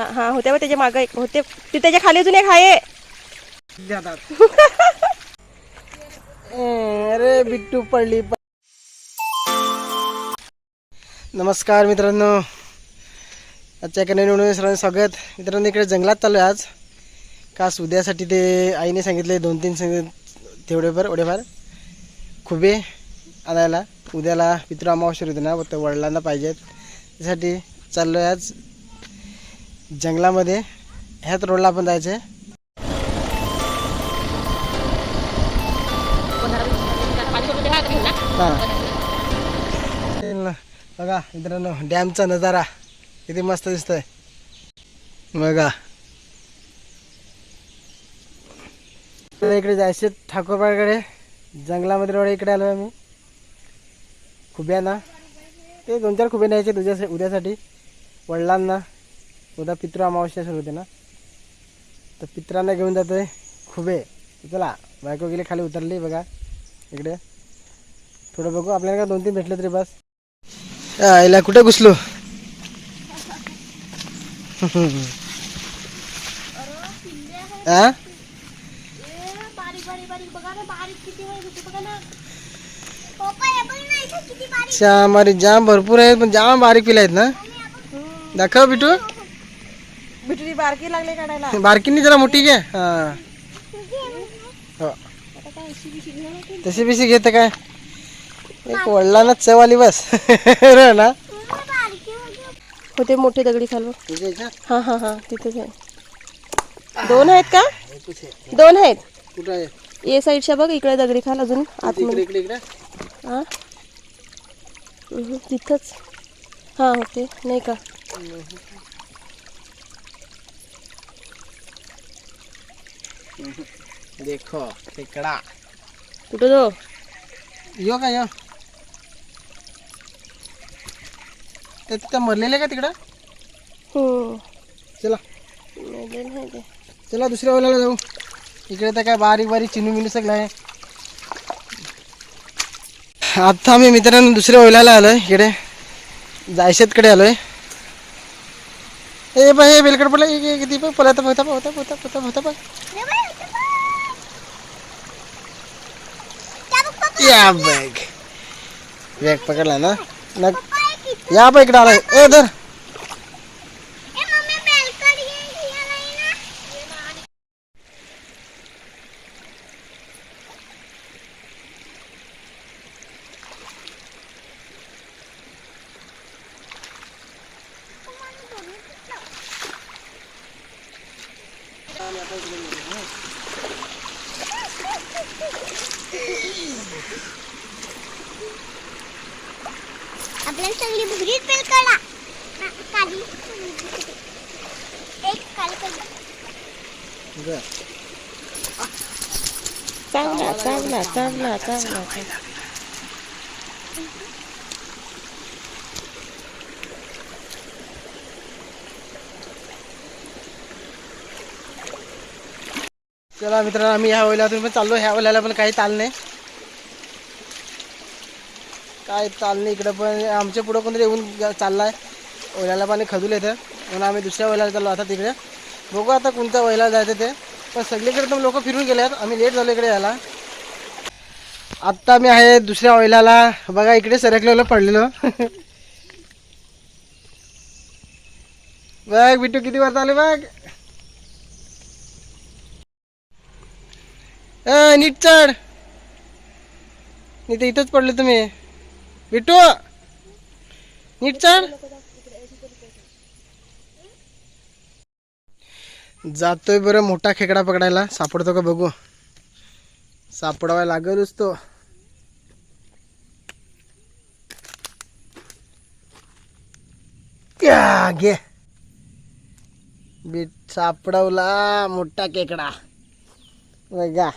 हा हा होत्या बघ त्याच्या मागं एक होते. ते त्याच्याखाली अजून एक आहे. अरे बिट्टू पडली. नमस्कार मित्रांनो. आजच्या एका नवीन व्हिडिओमध्ये स्वागत. मित्रांनो इकडे जंगलात चालू आहे आज. कास उद्यासाठी ते आईने सांगितले दोन तीन सांगितले तेवढेभर एवढेफार खुबे आणायला. उद्याला पितृ अमावस्या होते ना तर वडिलांना पाहिजेत. त्यासाठी चाललो आहे आज. जंगलामध्ये ह्याच रोडला आपण जायचं आहे हां. बघा मित्रांनो डॅमचा नजारा किती मस्त दिसतोय. बघा. तर इकडे जायचे ठाकूरबाडकडे जंगलामध्ये रोड इकडे आलो आम्ही. खुब्या ना ते दोन चार खुबे न्यायचे तुझ्या उद्यासाठी. वडिलांना. उद्या पितृ अमावस्या सुरू होते ना? तर पित्रांना घेऊन जातोय खुबे. चला बायको गेली खाली उतरली बघा. इकडे. थोडं बघू आपल्याला का दोन तीन भेटले तरी बस. आईला कुठे घुसलो? हा हमारी जाम भरपूर आहेत पण जाम बारीक पिला आहेत ना? दाखव बिटू. बिटरी बारकी लागले काढायला. बारकीनी जरा मोठी घे. हा. तशी बिशी घेते काय? एक वडिलांना चव आली बस. रे ना. होते मोठे दगडी ह्याच्यात? हा हा हा. तिथेच आहे. दोन आहेत का? दोन आहेत. कुठं आहे? ए साईडच्या बघ इकडे दगडी खाल अजून आतमध्ये. इकडे हा? तिथंच. हा होते. नाही का? देखो खेकडा कुठं तो यो का यो? ते तिथं मरलेले का तिकडं? हम्म. चला. मेले नाही ते. चला दुसऱ्या वेळेला जाऊ. इकडे तर काय बारीक बारीक चिनू मिनू सगळं आहे. आता आम्ही मित्रांनो दुसऱ्या ओलाला आलोय. इकडे जायशेतकडे आलोय. ए बा हे बेलकड एक किती पण पळता पोहता पोहता पोहता पोहता पोहता पळ या बॅग बॅग पकडला ना? या बा इकडे ए धर. आपल्याला सगळी भुरीत पेल कळा काली एक काल बर. चांगला चांगला चांगला चांगला. चला मित्रांनो आम्ही ह्या वेळेला तुम्ही पण चाललो. ह्या वेळेला पण काही ताल नाही. काय चाल नाही इकडं पण आमच्या पुढं कोणतरी येऊन चालला चाललाय. ओल्याला पाणी खजूल येतं. म्हणून आम्ही दुसऱ्या वेळेला चाललो आता तिकडे. बघू आता कोणत्या वेळेला जायचं ते. पण सगळीकडे तर लोक फिरून गेले आहेत आम्ही लेट झालो इकडे यायला. आत्ता मी आहे दुसऱ्या ओयलाला बघा इकडे सरकलेलो पडलेलो. बघ बिट्टू किती वर आले बघ. ए, नीट चढ. इथे इथंच पडले तुम्ही. बिटू नीट चढ. जातोय बरं मोठा खेकडा पकडायला. सापडतो का बघू. सापडावा लागेलच तो या, घे. बीट सापडवला मोठा खेकडा. बघा.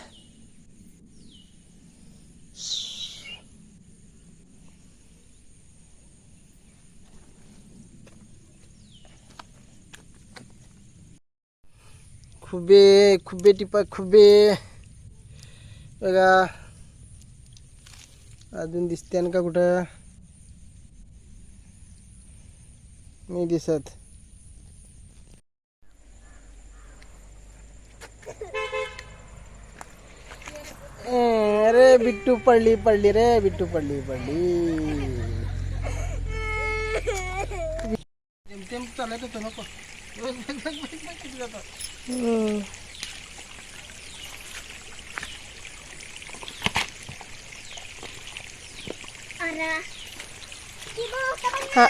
खुबे खुबे टिपा खुबे. बघा. अजून दिसते का कुठं? मी दिसत. अरे बिट्टू पडली पडली रे बिट्टू पडली पडली. चालायचं तो नको. हम्म. हा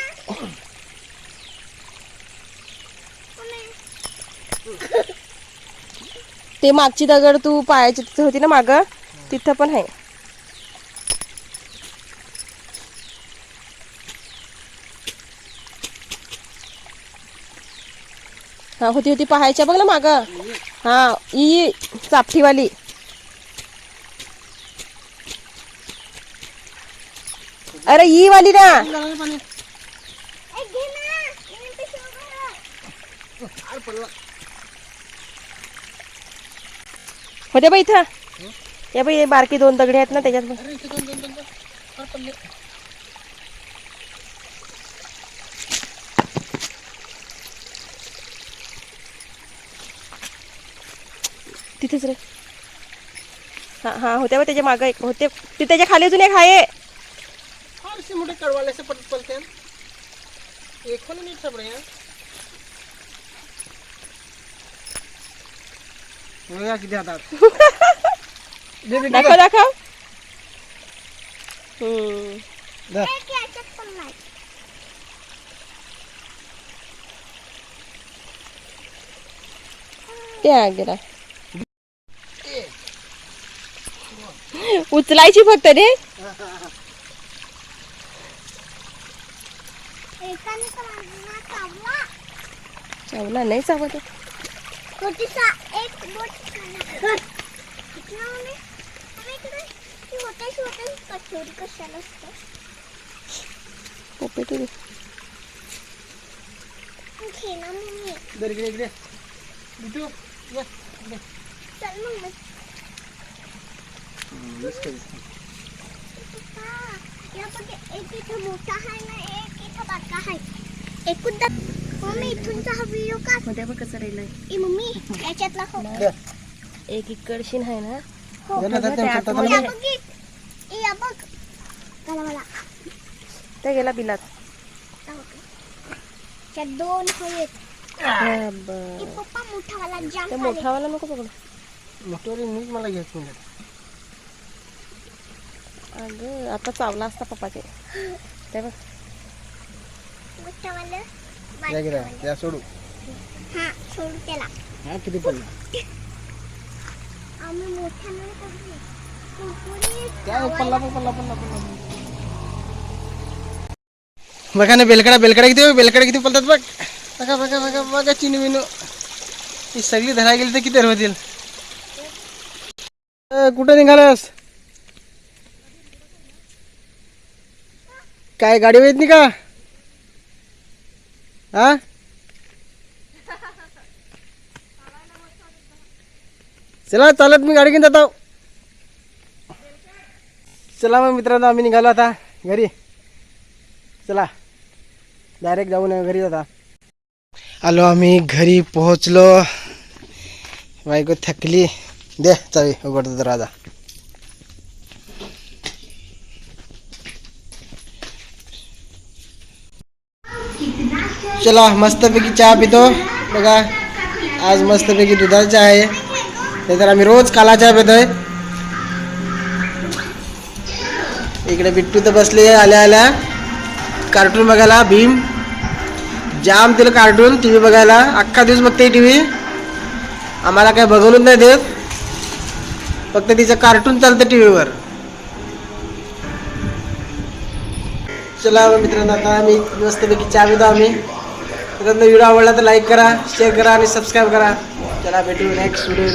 ते मागची दगड तू पायाची तिथं होती ना माग तिथं पण आहे हा होती होती. पाहायच्या बघ ना माग. हा ई चापठीवाली. अरे ई वाली ना. होते बाई इथं. या बाई बारकी दोन दगडे आहेत ना त्याच्यात बघ. अरे इथे दोन दोन दोन दोन. फार पडले. तिथेच रे. हा हा होते बा त्याच्या मागं एक होते. ते त्याच्याखाली अजून एक आहे. फारसे मोठे कडवाले असे पट पलते एक पण नीट सापडे बघा किती हातात. दे बिट्टू दाखव दाखव हम्म. दे. एक याच्यात पण नाही. त्या गेला उचलायची फक्त रे चावला. चावला नाही चावत. इकडं कशाला ये. चल मम्मी. मम्मी इथूनचा हा व्हिडिओ का मध्ये बघ कसं राहिलंय ए मम्मी याच्यातला खो दे. एक इकडशीन आहे ना हो या. बघ एक. ए, या बघ मला मला त्या गेला बिलात दोन हा, बर. पप्पा मोठावाला जाम. मोठावाला नको बघ मोठ्यावाली मीच मला घ्यायचं अगं आता चावला असता पप्पाचे. ते बघ. मोठावालं या गिरा बारकावालं. त्या सोडू. हा सोडू त्याला. हा किती पडले? आम्ही मोठ्या खावायला- पल्ला पण पल्ला पल्ला पल्ला. बघा ना बेलकडा बेलकडा किती बेलकडा किती पलतात बघ. बघा बघा बघा बघा चिनी मिनू ही सगळी धरा गेली तर किती होतील ए, कुठं निघालास? काय गाडी येत नाही का? हा? चला चालत मी गाडी घेऊन जातो. चला मग मित्रांनो आम्ही निघालो आता घरी. चला डायरेक्ट जाऊन घरी जाता. आलो आम्ही घरी पोहोचलो. बायको थकली. दे चावी उघडतो राजा चला मस्तपैकी चहा पितो. बघा आज मस्तपैकी दुधाचा चहा आहे. नाहीतर आम्ही रोज काला चहा पितोय. इकडे बिट्टू तर बसले आल्या आल्या. कार्टून बघायला भीम. जाम तिला कार्टून टी व्ही बघायला. अख्खा दिवस बघते टी व्ही आम्हाला काय बघवूनच नाही देत. फक्त तिचं कार्टून चालतं टी व्हीवर चला मित्रांनो आता आम्ही मस्तपैकी चहा पितो आम्ही. मित्रांनो व्हिडिओ आवडला तर लाईक करा शेअर करा आणि सबस्क्राईब करा. चला भेटू नेक्स्ट व्हिडिओ